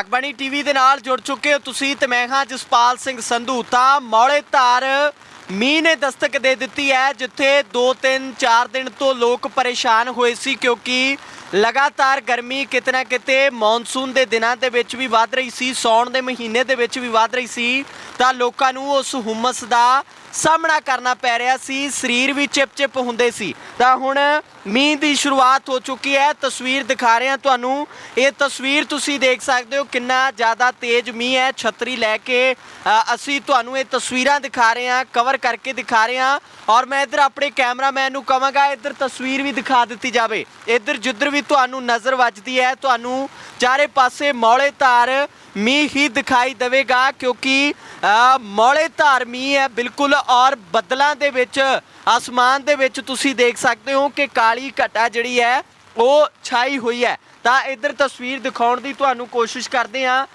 ਅਕਬਾਣੀ TV ਦੇ ਨਾਲ ਜੁੜ ਚੁੱਕੇ ਹੋ ਤੁਸੀਂ ਤੇ ਮੈਂ ਹਾਂ ਜਸਪਾਲ ਸਿੰਘ ਸੰਧੂ। ਤਾਂ ਮੌਲੇ ਧਾਰ ਮੀਂਹ ਨੇ ਦਸਤਕ ਦੇ ਦਿੱਤੀ ਹੈ, ਜਿੱਥੇ 2 3 4 ਦਿਨ ਤੋਂ ਲੋਕ ਪਰੇਸ਼ਾਨ ਹੋਏ ਸੀ ਕਿਉਂਕਿ ਲਗਾਤਾਰ ਗਰਮੀ ਕਿਤੇ ਨਾ ਕਿਤੇ ਮੌਨਸੂਨ ਦੇ ਦਿਨਾਂ ਦੇ ਵਿੱਚ ਵੀ ਵੱਧ ਰਹੀ ਸੀ ਸੌਣ ਦੇ ਮਹੀਨੇ ਦੇ ਵਿੱਚ ਵੀ ਵੱਧ ਰਹੀ ਸੀ। ਤਾਂ ਲੋਕਾਂ ਨੂੰ ਉਸ ਹੁਮਸ ਦਾ ਸਾਹਮਣਾ ਕਰਨਾ ਪੈ ਰਿਹਾ ਸੀ, ਸਰੀਰ ਵੀ ਚਿਪ-ਚਿਪ ਹੁੰਦੇ ਸੀ। ਤਾਂ ਹੁਣ ਮੀਂਹ ਦੀ ਸ਼ੁਰੂਆਤ ਹੋ ਚੁੱਕੀ ਹੈ। ਤਸਵੀਰ ਦਿਖਾ ਰਹੇ ਹਾਂ ਤੁਹਾਨੂੰ। ਇਹ ਤਸਵੀਰ ਤੁਸੀਂ ਦੇਖ ਸਕਦੇ ਹੋ ਕਿੰਨਾ ਜ਼ਿਆਦਾ ਤੇਜ਼ ਮੀਂਹ ਹੈ। ਛਤਰੀ ਲੈ ਕੇ ਅਸੀਂ ਤੁਹਾਨੂੰ ਇਹ ਤਸਵੀਰਾਂ ਦਿਖਾ ਰਹੇ ਹਾਂ ਕਵਰ ਕਰਕੇ ਦਿਖਾ ਰਹੇ ਹਾਂ। ਔਰ ਮੈਂ ਇੱਧਰ ਆਪਣੇ ਕੈਮਰਾਮੈਨ ਨੂੰ ਕਹਾਂਗਾ, ਇੱਧਰ ਤਸਵੀਰ ਵੀ ਦਿਖਾ ਦਿੱਤੀ ਜਾਵੇ। ਇੱਧਰ ਜਿੱਧਰ ਵੀ ਤੁਹਾਨੂੰ ਨਜ਼ਰ ਵੱਜਦੀ ਹੈ, ਤੁਹਾਨੂੰ ਚਾਰੇ ਪਾਸੇ ਮੌਲੇ ਧਾਰ ਮੀਂਹ ਹੀ ਦਿਖਾਈ ਦੇਵੇਗਾ ਕਿਉਂਕਿ ਮੌਲੇ ਧਾਰ ਮੀਂਹ ਹੈ ਬਿਲਕੁਲ ਔਰ ਬੱਦਲਾਂ ਦੇ ਵਿੱਚ ਆਸਮਾਨ ਦੇ ਵਿੱਚ ਤੁਸੀਂ ਦੇਖ ਸਕਦੇ ਹੋ ਕਿ ਕਾਲੀ ਘਟਾ ਜਿਹੜੀ ਹੈ ਉਹ ਛਾਈ ਹੋਈ ਹੈ। ਤਾਂ ਇੱਧਰ ਤਸਵੀਰ ਦਿਖਾਉਣ ਦੀ ਤੁਹਾਨੂੰ ਕੋਸ਼ਿਸ਼ ਕਰਦੇ ਆ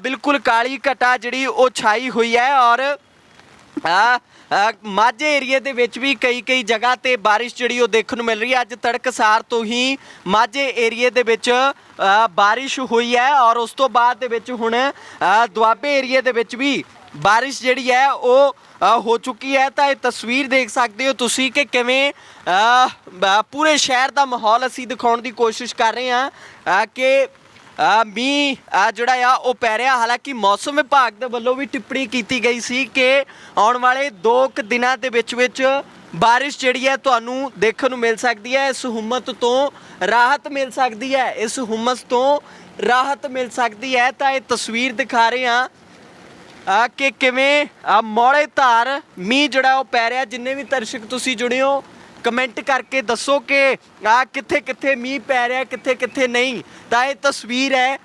ਬਿਲਕੁਲ ਕਾਲੀ ਘਟਾ ਜਿਹੜੀ ਉਹ ਛਾਈ ਹੋਈ ਹੈ ਔਰ ਆ, ਮਾਝੇ ਏਰੀਏ ਦੇ ਵਿੱਚ ਵੀ ਕਈ ਕਈ ਜਗ੍ਹਾ ਤੇ ਬਾਰਿਸ਼ ਜਿਹੜੀ ਉਹ ਦੇਖਣ ਨੂੰ ਮਿਲ ਰਹੀ ਹੈ। ਅੱਜ ਤੜਕਸਾਰ ਤੋਂ ਹੀ ਮਾਝੇ ਏਰੀਏ ਦੇ ਵਿੱਚ ਬਾਰਿਸ਼ ਹੋਈ ਹੈ ਔਰ ਉਸ ਤੋਂ ਬਾਅਦ ਦੇ ਵਿੱਚ ਹੁਣ ਦੁਆਬੇ ਏਰੀਏ ਦੇ ਵਿੱਚ ਵੀ ਬਾਰਿਸ਼ ਜਿਹੜੀ ਹੈ ਉਹ ਹੋ ਚੁੱਕੀ ਹੈ। ਤਾਂ ਇਹ ਤਸਵੀਰ ਦੇਖ ਸਕਦੇ ਹੋ ਤੁਸੀਂ ਕਿ ਕਿਵੇਂ ਪੂਰੇ ਸ਼ਹਿਰ ਦਾ ਮਾਹੌਲ ਅਸੀਂ ਦਿਖਾਉਣ ਦੀ ਕੋਸ਼ਿਸ਼ ਕਰ ਰਹੇ ਹਾਂ ਕਿ ਆ ਮੀਂਹ, ਆ ਜਿਹੜਾ ਆ, ਉਹ ਪੈ ਰਿਹਾ। ਹਾਲਾਂਕਿ ਮੌਸਮ ਵਿਭਾਗ ਦੇ ਵੱਲੋਂ ਵੀ ਟਿੱਪਣੀ ਕੀਤੀ ਗਈ ਸੀ ਕਿ ਆਉਣ ਵਾਲੇ 2 ਕੁ ਦਿਨਾਂ ਦੇ ਵਿੱਚ ਵਿੱਚ ਬਾਰਿਸ਼ ਜਿਹੜੀ ਹੈ ਤੁਹਾਨੂੰ ਦੇਖਣ ਨੂੰ ਮਿਲ ਸਕਦੀ ਹੈ। ਇਸ ਹੁਮਤ ਤੋਂ ਰਾਹਤ ਮਿਲ ਸਕਦੀ ਹੈ। ਇਸ ਹੁਮਸ ਤੋਂ ਰਾਹਤ ਮਿਲ ਸਕਦੀ ਹੈ। ਤਾਂ ਇਹ ਤਸਵੀਰ ਦਿਖਾ ਰਹੇ ਹਾਂ। ਆ ਕਿ ਕਿਵੇਂ ਆ ਮੌਲੇ ਧਾਰ ਮੀਂਹ ਜਿਹੜਾ ਉਹ ਪੈ ਰਿਹਾ। ਜਿੰਨੇ ਵੀ ਦਰਸ਼ਕ ਤੁਸੀਂ ਜੁੜੇ ਹੋ ਕਮੈਂਟ ਕਰਕੇ ਦੱਸੋ ਕਿ ਆ ਕਿੱਥੇ ਕਿੱਥੇ ਮੀਂਹ ਪੈ ਰਿਹਾ, ਕਿੱਥੇ ਕਿੱਥੇ ਨਹੀਂ। ਤਾਂ ਇਹ ਤਸਵੀਰ ਹੈ।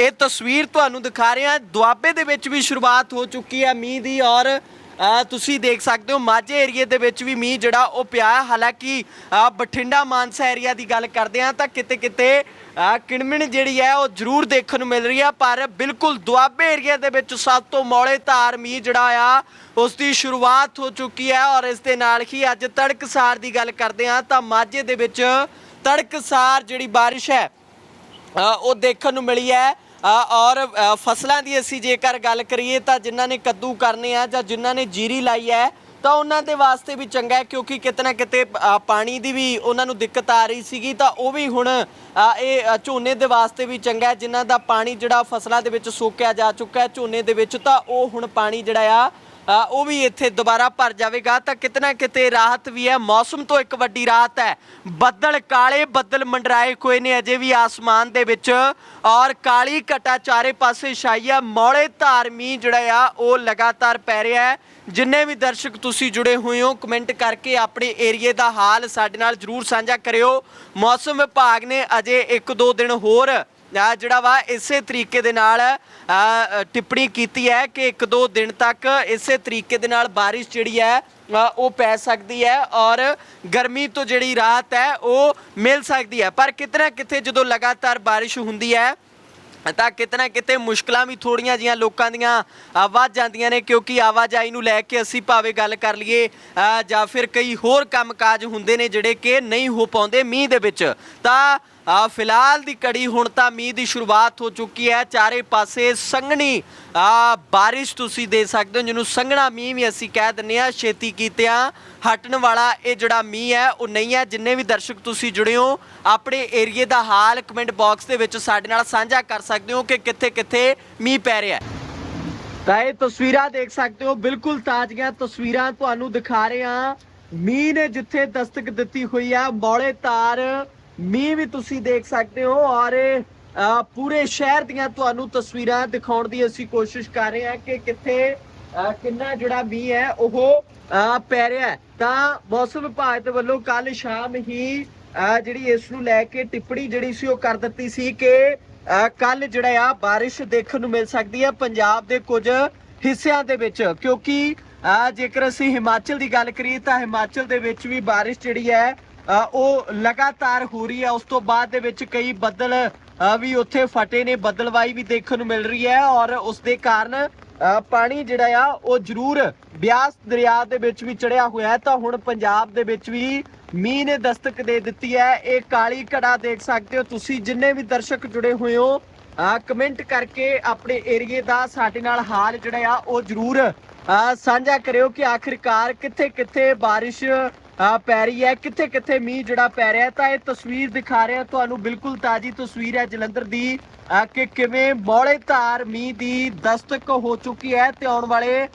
ਇਹ ਤਸਵੀਰ ਤੁਹਾਨੂੰ ਦਿਖਾ ਰਿਹਾ। ਦੁਆਬੇ ਦੇ ਵਿੱਚ ਵੀ ਸ਼ੁਰੂਆਤ ਹੋ ਚੁੱਕੀ ਹੈ ਮੀਂਹ ਦੀ ਔਰ ਤੁਸੀਂ ਦੇਖ ਸਕਦੇ ਹੋ ਮਾਝੇ ਏਰੀਏ ਦੇ ਵਿੱਚ ਵੀ ਮੀਂਹ ਜਿਹੜਾ ਉਹ ਪਿਆ ਹੈ। ਹਾਲਾਂਕਿ ਅ, ਬਠਿੰਡਾ ਮਾਨਸਾ ਏਰੀਆ ਦੀ ਗੱਲ ਕਰਦੇ ਹਾਂ ਤਾਂ ਕਿਤੇ ਕਿਤੇ ਅ, ਕਿਣਮਿਣ ਜਿਹੜੀ ਹੈ ਉਹ ਜ਼ਰੂਰ ਦੇਖਣ ਨੂੰ ਮਿਲ ਰਹੀ ਹੈ ਪਰ ਬਿਲਕੁਲ ਦੁਆਬੇ ਏਰੀਆ ਦੇ ਵਿੱਚ ਸਭ ਤੋਂ ਮੌਲੇ ਧਾਰ ਮੀਂਹ ਜਿਹੜਾ ਆ ਉਸ ਦੀ ਸ਼ੁਰੂਆਤ ਹੋ ਚੁੱਕੀ ਹੈ ਔਰ ਇਸ ਦੇ ਨਾਲ ਹੀ ਅੱਜ ਤੜਕਸਾਰ ਦੀ ਗੱਲ ਕਰਦੇ ਹਾਂ ਤਾਂ ਮਾਝੇ ਦੇ ਵਿੱਚ ਤੜਕਸਾਰ ਜਿਹੜੀ ਬਾਰਿਸ਼ ਹੈ ਅ, ਉਹ ਦੇਖਣ ਨੂੰ ਮਿਲੀ ਹੈ ਔਰ ਫਸਲਾਂ ਦੀ ਅਸੀਂ ਜੇਕਰ ਗੱਲ ਕਰੀਏ ਤਾਂ ਜਿਨ੍ਹਾਂ ਨੇ ਕੱਦੂ ਕਰਨੇ ਆ ਜਾਂ ਜਿਨ੍ਹਾਂ ਨੇ ਜੀਰੀ ਲਾਈ ਹੈ, ਤਾਂ ਉਹਨਾਂ ਦੇ ਵਾਸਤੇ ਵੀ ਚੰਗਾ ਹੈ ਕਿਉਂਕਿ ਕਿਤੇ ਨਾ ਕਿਤੇ ਪਾਣੀ ਦੀ ਵੀ ਉਹਨਾਂ ਨੂੰ ਦਿੱਕਤ ਆ ਰਹੀ ਸੀਗੀ ਤਾਂ ਉਹ ਵੀ ਹੁਣ ਇਹ ਝੋਨੇ ਦੇ ਵਾਸਤੇ ਵੀ ਚੰਗਾ ਹੈ। ਜਿਨ੍ਹਾਂ ਦਾ ਪਾਣੀ ਜਿਹੜਾ ਫਸਲਾਂ ਦੇ ਵਿੱਚ ਸੋਕਿਆ ਜਾ ਚੁੱਕਾ ਹੈ ਝੋਨੇ ਦੇ ਵਿੱਚ, ਤਾਂ ਉਹ ਹੁਣ ਪਾਣੀ ਜਿਹੜਾ ਆ ਉਹ ਵੀ ਇੱਥੇ ਦੁਬਾਰਾ ਭਰ ਜਾਵੇਗਾ। ਤਾਂ ਕਿਤਨਾ ਕਿਤੇ ਰਾਹਤ ਵੀ ਹੈ। ਮੌਸਮ ਤੋਂ ਇੱਕ ਵੱਡੀ ਰਾਹਤ ਹੈ। ਬੱਦਲ ਕਾਲੇ, ਬੱਦਲ ਮੰਡਰਾਏ ਹੋਏ ਨੇ ਅਜੇ ਵੀ ਆਸਮਾਨ ਦੇ ਵਿੱਚ। ਔਰ ਕਾਲੀ ਘਟਾ ਚਾਰੇ ਪਾਸੇ ਛਾਈ ਹੈ ਮੌਲੇ ਧਾਰ ਮੀਂਹ ਜਿਹੜਾ ਆ, ਉਹ ਲਗਾਤਾਰ ਪੈ ਰਿਹਾ ਹੈ। ਜਿੰਨੇ ਵੀ ਦਰਸ਼ਕ ਤੁਸੀਂ ਜੁੜੇ ਹੋਏ ਹੋ, ਕਮੈਂਟ ਕਰਕੇ ਆਪਣੇ ਏਰੀਏ ਦਾ ਹਾਲ ਸਾਡੇ ਨਾਲ ਜਰੂਰ ਸਾਂਝਾ ਕਰਿਓ। ਮੌਸਮ ਵਿਭਾਗ ਨੇ ਅਜੇ 1-2 ਦਿਨ ਹੋਰ ਆ ਜਿਹੜਾ ਵਾ ਇਸੇ ਤਰੀਕੇ ਦੇ ਨਾਲ ਆ, ਟਿੱਪਣੀ ਕੀਤੀ ਹੈ ਕਿ ਇੱਕ ਦੋ ਦਿਨ ਤੱਕ ਇਸੇ ਤਰੀਕੇ ਦੇ ਨਾਲ ਬਾਰਿਸ਼ ਜਿਹੜੀ ਹੈ ਆ, ਉਹ ਪੈ ਸਕਦੀ ਹੈ ਔਰ ਗਰਮੀ ਤੋਂ ਜਿਹੜੀ ਰਾਹਤ ਹੈ ਉਹ ਮਿਲ ਸਕਦੀ ਹੈ। ਪਰ ਕਿਤਨਾ ਕਿਤੇ ਜਦੋਂ ਲਗਾਤਾਰ ਬਾਰਿਸ਼ ਹੁੰਦੀ ਹੈ ਤਾਂ ਕਿਤੇ ਨਾ ਕਿਤੇ ਮੁਸ਼ਕਲਾਂ ਵੀ ਥੋੜੀਆਂ ਜੀਆਂ ਲੋਕਾਂ ਦੀਆਂ ਅ, ਵੱਧ ਜਾਂਦੀਆਂ ਨੇ ਕਿਉਂਕਿ ਆਵਾਜਾਈ ਨੂੰ ਲੈ ਕੇ ਅਸੀਂ ਭਾਵੇਂ ਗੱਲ ਕਰ ਲਈਏ ਅ, ਜਾਂ ਫਿਰ ਕਈ ਹੋਰ ਕੰਮਕਾਜ ਹੁੰਦੇ ਨੇ ਜਿਹੜੇ ਕਿ ਨਹੀਂ ਹੋ ਪਾਉਂਦੇ ਮੀਂਹ ਦੇ ਵਿੱਚ। ਤਾਂ ਅ, ਫਿਲਹਾਲ ਦੀ ਕੜੀ ਹੁਣ ਤਾਂ ਮੀਂਹ ਦੀ ਸ਼ੁਰੂਆਤ ਹੋ ਚੁੱਕੀ ਹੈ। ਚਾਰੇ ਪਾਸੇ ਸੰਘਣੀ ਆ ਬਾਰਿਸ਼ ਤੁਸੀਂ ਦੇ ਸਕਦੇ ਹੋ ਜਿਹਨੂੰ ਸੰਘਣਾ ਮੀਂਹ ਵੀ ਅਸੀਂ ਕਹਿ ਦਿੰਦੇ ਆ ਛੇਤੀ ਕੀਤਿਆਂ ਹਟਣ ਵਾਲਾ ਇਹ ਜਿਹੜਾ ਮੀਂਹ ਹੈ ਉਹ ਨਹੀਂ ਹੈ। ਜਿੰਨੇ ਵੀ ਦਰਸ਼ਕ ਤੁਸੀਂ ਜੁੜੇ ਹੋ ਆਪਣੇ ਏਰੀਏ ਦਾ ਹਾਲ ਕਮੈਂਟ ਬਾਕਸ ਦੇ ਵਿੱਚ ਸਾਡੇ ਨਾਲ ਸਾਂਝਾ ਕਰ ਸਕਦੇ ਹੋ ਕਿ ਕਿੱਥੇ ਕਿੱਥੇ ਮੀਂਹ ਪੈ ਰਿਹਾ ਹੈ। ਤਾਂ ਇਹ ਤਸਵੀਰਾਂ ਦੇਖ ਸਕਦੇ ਹੋ ਬਿਲਕੁਲ ਤਾਜ਼ੀਆਂ ਤਸਵੀਰਾਂ ਤੁਹਾਨੂੰ ਦਿਖਾ ਰਹੇ ਹਾਂ। ਮੀਂਹ ਨੇ ਜਿੱਥੇ ਦਸਤਕ ਦਿੱਤੀ ਹੋਈ ਆ ਮੌਲੇ ਤਾਰ ਮੀਂਹ ਵੀ ਤੁਸੀਂ ਦੇਖ ਸਕਦੇ ਹੋ ਔਰ ਪੂਰੇ ਸ਼ਹਿਰ ਦੀਆਂ ਤੁਹਾਨੂੰ ਤਸਵੀਰਾਂ ਦਿਖਾਉਣ ਦੀ ਅਸੀਂ ਕੋਸ਼ਿਸ਼ ਕਰ ਰਹੇ ਹਾਂ ਕਿ ਕਿੱਥੇ ਕਿੰਨਾ ਜਿਹੜਾ ਮੀਂਹ ਹੈ ਉਹ ਪੈ ਰਿਹਾ ਤਾਂ ਮੌਸਮ ਵਿਭਾਗ ਦੇ ਵੱਲੋਂ ਕੱਲ ਸ਼ਾਮ ਹੀ ਜਿਹੜੀ ਇਸ ਨੂੰ ਲੈ ਕੇ ਟਿੱਪਣੀ ਜਿਹੜੀ ਸੀ ਉਹ ਕਰ ਦਿੱਤੀ ਸੀ ਕਿ ਕੱਲ ਜਿਹੜਾ ਆ ਬਾਰਿਸ਼ ਦੇਖਣ ਨੂੰ ਮਿਲ ਸਕਦੀ ਹੈ ਪੰਜਾਬ ਦੇ ਕੁਝ ਹਿੱਸਿਆਂ ਦੇ ਵਿੱਚ। ਕਿਉਂਕਿ ਅ, ਜੇਕਰ ਅਸੀਂ ਹਿਮਾਚਲ ਦੀ ਗੱਲ ਕਰੀਏ ਤਾਂ ਹਿਮਾਚਲ ਦੇ ਵਿੱਚ ਵੀ ਬਾਰਿਸ਼ ਜਿਹੜੀ ਹੈ ਉਹ ਲਗਾਤਾਰ ਹੋ ਰਹੀ ਹੈ। ਉਸ ਤੋਂ ਬਾਅਦ ਦੇ ਵਿੱਚ ਕਈ ਬੱਦਲ ਵੀ ਉੱਥੇ ਫਟੇ ਨੇ। ਬੱਦਲਵਾਈ ਵੀ ਦੇਖਣ ਨੂੰ ਮਿਲ ਰਹੀ ਹੈ ਔਰ ਉਸ ਦੇ ਕਾਰਨ ਪਾਣੀ ਜਿਹੜਾ ਆ, ਉਹ ਜ਼ਰੂਰ ਬਿਆਸ ਦਰਿਆ ਦੇ ਵਿੱਚ ਵੀ ਚੜਿਆ ਹੋਇਆ ਤਾਂ ਹੁਣ ਪੰਜਾਬ ਦੇ ਵਿੱਚ ਵੀ ਮੀਂਹ ਨੇ ਦਸਤਕ ਦੇ ਦਿੱਤੀ ਹੈ। ਇਹ ਕਾਲੀ ਘੜਾ ਦੇਖ ਸਕਦੇ ਹੋ ਤੁਸੀਂ। ਜਿੰਨੇ ਵੀ ਦਰਸ਼ਕ ਜੁੜੇ ਹੋਏ ਹੋ ਕਮੈਂਟ ਕਰਕੇ ਆਪਣੇ ਏਰੀਏ ਦਾ ਸਾਡੇ ਨਾਲ ਹਾਲ ਜਿਹੜਾ ਆ, ਉਹ ਜ਼ਰੂਰ ਸਾਂਝਾ ਕਰਿਓ ਕਿ ਆਖਿਰਕਾਰ ਕਿੱਥੇ ਕਿੱਥੇ ਬਾਰਿਸ਼ ਅ, ਪੈ ਰਹੀ ਹੈ। ਕਿੱਥੇ ਕਿੱਥੇ ਮੀਂਹ ਜਿਹੜਾ ਪੈ ਰਿਹਾ ਤਾਂ ਇਹ ਤਸਵੀਰ ਦਿਖਾ ਰਿਹਾ। ਤੁਹਾਨੂੰ ਬਿਲਕੁਲ ਤਾਜ਼ੀ ਤਸਵੀਰ ਹੈ ਜਲੰਧਰ ਦੀ ਕਿ ਕਿਵੇਂ ਮੌਲੇ ਧਾਰ ਮੀਂਹ ਦੀ ਦਸਤਕ ਹੋ ਚੁੱਕੀ ਹੈ ਤੇ ਆਉਣ ਵਾਲੇ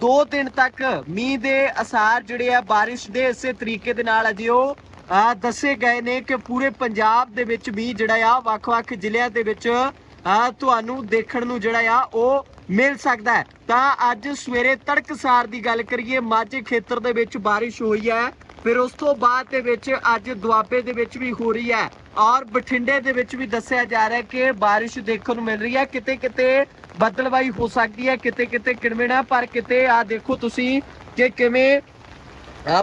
ਦੋ ਦਿਨ ਤੱਕ ਮੀਂਹ ਦੇ ਅਸਾਰ ਜਿਹੜੇ ਆ ਬਾਰਿਸ਼ ਦੇ ਇਸੇ ਤਰੀਕੇ ਦੇ ਨਾਲ ਅਜੇ ਉਹ ਦੱਸੇ ਗਏ ਨੇ ਕਿ ਪੂਰੇ ਪੰਜਾਬ ਦੇ ਵਿੱਚ ਮੀਂਹ ਜਿਹੜਾ ਆ ਵੱਖ-ਵੱਖ ਜ਼ਿਲ੍ਹਿਆਂ ਦੇ ਵਿੱਚ ਤੁਹਾਨੂੰ ਦੇਖਣ ਨੂੰ ਜਿਹੜਾ ਆ ਉਹ ਮਿਲ ਸਕਦਾ ਹੈ। ਤਾਂ ਅੱਜ ਸਵੇਰੇ ਤੜਕਸਾਰ ਦੀ ਗੱਲ ਕਰੀਏ, ਮਾਝੇ ਖੇਤਰ ਦੇ ਵਿੱਚ ਬਾਰਿਸ਼ ਹੋਈ ਹੈ। ਫਿਰ ਉਸ ਤੋਂ ਬਾਅਦ ਦੇ ਵਿੱਚ ਅੱਜ ਦੁਆਬੇ ਦੇ ਵਿੱਚ ਵੀ ਹੋ ਰਹੀ ਹੈ। ਔਰ ਬਠਿੰਡੇ ਦੇ ਵਿੱਚ ਵੀ ਦੱਸਿਆ ਜਾ ਰਿਹਾ ਕਿ ਬਾਰਿਸ਼ ਦੇਖਣ ਨੂੰ ਮਿਲ ਰਹੀ ਹੈ। ਕਿਤੇ ਕਿਤੇ ਬੱਦਲਵਾਈ ਹੋ ਸਕਦੀ ਹੈ, ਕਿਤੇ ਕਿਤੇ ਕਿਣਮਿਣਾ ਪਰ ਕਿਤੇ ਆ ਦੇਖੋ ਤੁਸੀਂ ਕਿ ਕਿਵੇਂ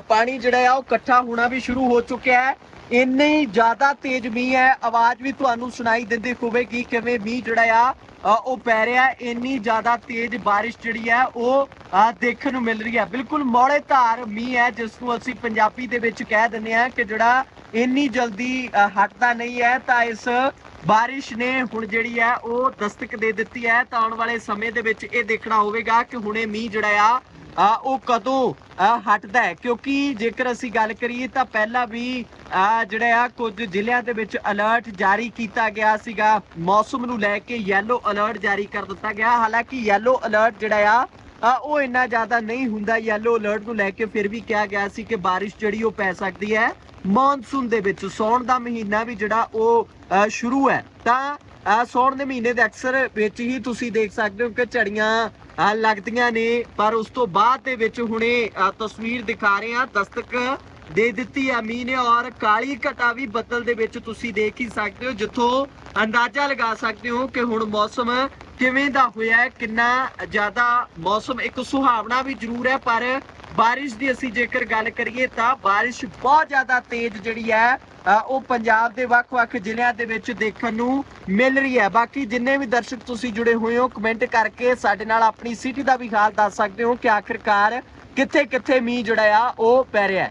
ਪਾਣੀ ਜਿਹੜਾ ਆ ਉਹ ਇਕੱਠਾ ਹੋਣਾ ਵੀ ਸ਼ੁਰੂ ਹੋ ਚੁੱਕਿਆ ਹੈ। ਇੰਨੀ ਜ਼ਿਆਦਾ ਤੇਜ਼ ਮੀਂਹ ਹੈ, ਆਵਾਜ਼ ਵੀ ਤੁਹਾਨੂੰ ਸੁਣਾਈ ਦਿੰਦੀ ਹੋਵੇਗੀ ਕਿਵੇਂ ਮੀਂਹ ਜਿਹੜਾ ਆ ਉਹ ਪੈ ਰਿਹਾ ਇੰਨੀ ਜ਼ਿਆਦਾ ਤੇਜ਼ ਬਾਰਿਸ਼ ਜਿਹੜੀ ਹੈ, ਉਹ ਦੇਖਣ ਨੂੰ ਮਿਲ ਰਹੀ ਹੈ। ਬਿਲਕੁਲ ਮੌਲੇ ਧਾਰ ਮੀਂਹ ਹੈ, ਜਿਸ ਨੂੰ ਅਸੀਂ ਪੰਜਾਬੀ ਦੇ ਵਿੱਚ ਕਹਿ ਦਿੰਦੇ ਆ ਕਿ ਜਿਹੜਾ ਇੰਨੀ ਜਲਦੀ ਹਟਦਾ ਨਹੀਂ ਹੈ, ਤਾਂ ਇਸ ਬਾਰਿਸ਼ ਨੇ ਹੁਣ ਜਿਹੜੀ ਹੈ, ਉਹ ਦਸਤਕ ਦੇ ਦਿੱਤੀ ਹੈ। ਤਾਂ ਆਉਣ ਵਾਲੇ ਸਮੇਂ ਦੇ ਵਿੱਚ ਇਹ ਦੇਖਣਾ ਹੋਵੇਗਾ ਕਿ ਹੁਣੇ ਮੀਂਹ ਜਿਹੜਾ ਆ ਆ ਉਹ ਕਦੋਂ ਹਟਦਾ ਹੈ? ਕਿਉਂਕਿ ਜੇਕਰ ਅਸੀਂ ਗੱਲ ਕਰੀਏ ਤਾਂ ਪਹਿਲਾਂ ਵੀ ਆ ਜਿਹੜਾ ਆ ਕੁਝ ਜ਼ਿਲ੍ਹਿਆਂ ਦੇ ਵਿੱਚ ਅਲਰਟ ਜਾਰੀ ਕੀਤਾ ਗਿਆ ਸੀਗਾ। ਮੌਸਮ ਨੂੰ ਲੈ ਕੇ ਯੈਲੋ ਅਲਰਟ ਜਾਰੀ ਕਰ ਦਿੱਤਾ ਗਿਆ। ਹਾਲਾਂਕਿ ਯੈਲੋ ਅਲਰਟ ਜਿਹੜਾ ਆ ਉਹ ਇੰਨਾ ਜ਼ਿਆਦਾ ਨਹੀਂ ਹੁੰਦਾ। ਯੈਲੋ ਅਲਰਟ ਨੂੰ ਲੈ ਕੇ ਫਿਰ ਵੀ ਕਿਹਾ ਗਿਆ ਸੀ ਕਿ ਬਾਰਿਸ਼ ਜਿਹੜੀ ਉਹ ਪੈ ਸਕਦੀ ਹੈ। ਮੌਨਸੂਨ ਦੇ ਵਿੱਚ ਸੌਣ ਦਾ ਮਹੀਨਾ ਵੀ ਜਿਹੜਾ ਉਹ ਸ਼ੁਰੂ ਹੈ। ਤਾਂ ਅ, ਸੌਣ ਦੇ ਮਹੀਨੇ ਦੇ ਅਕਸਰ ਵਿੱਚ ਹੀ ਤੁਸੀਂ ਦੇਖ ਸਕਦੇ ਹੋ ਕਿ ਝੜੀਆਂ ਲੱਗਦੀਆਂ ਨੇ, ਪਰ ਉਸ ਤੋਂ ਬਾਅਦ ਦੇ ਵਿੱਚ ਹੁਣੇ ਤਸਵੀਰ ਦਿਖਾ ਰਹੇ ਆ ਦਸਤਕ ਦੇ ਦਿੱਤੀ ਆ ਮੀਂਹ ਨੇ ਔਰ ਕਾਲੀ ਘਟਾ ਵੀ ਬੱਦਲ ਦੇ ਵਿੱਚ ਤੁਸੀਂ ਦੇਖ ਹੀ ਸਕਦੇ ਹੋ, ਜਿੱਥੋਂ ਅੰਦਾਜ਼ਾ ਲਗਾ ਸਕਦੇ ਹੋ ਕਿ ਹੁਣ ਮੌਸਮ ਕਿਵੇਂ ਦਾ ਹੋਇਆ ਕਿੰਨਾ ਜ਼ਿਆਦਾ ਮੌਸਮ ਇੱਕ ਸੁਹਾਵਣਾ ਵੀ ਜ਼ਰੂਰ ਹੈ, ਪਰ ਬਾਰਿਸ਼ ਦੀ ਅਸੀਂ ਜੇਕਰ ਗੱਲ ਕਰੀਏ ਤਾਂ ਬਾਰਿਸ਼ ਬਹੁਤ ਜ਼ਿਆਦਾ ਤੇਜ਼ ਜਿਹੜੀ ਹੈ ਉਹ ਪੰਜਾਬ ਦੇ ਵੱਖ-ਵੱਖ ਜ਼ਿਲ੍ਹਿਆਂ ਦੇ ਵਿੱਚ ਦੇਖਣ ਨੂੰ ਮਿਲ ਰਹੀ ਹੈ। ਬਾਕੀ ਜਿੰਨੇ ਵੀ ਦਰਸ਼ਕ ਤੁਸੀਂ ਜੁੜੇ ਹੋਏ ਹੋ, ਕਮੈਂਟ ਕਰਕੇ ਸਾਡੇ ਨਾਲ ਆਪਣੀ ਸਿਟੀ ਦਾ ਵੀ ਹਾਲ ਦੱਸ ਸਕਦੇ ਹੋ ਕਿ ਆਖਿਰਕਾਰ ਕਿੱਥੇ-ਕਿੱਥੇ ਮੀਂਹ ਜਿਹੜਾ ਆ, ਉਹ ਪੈ ਰਿਹਾ ਹੈ।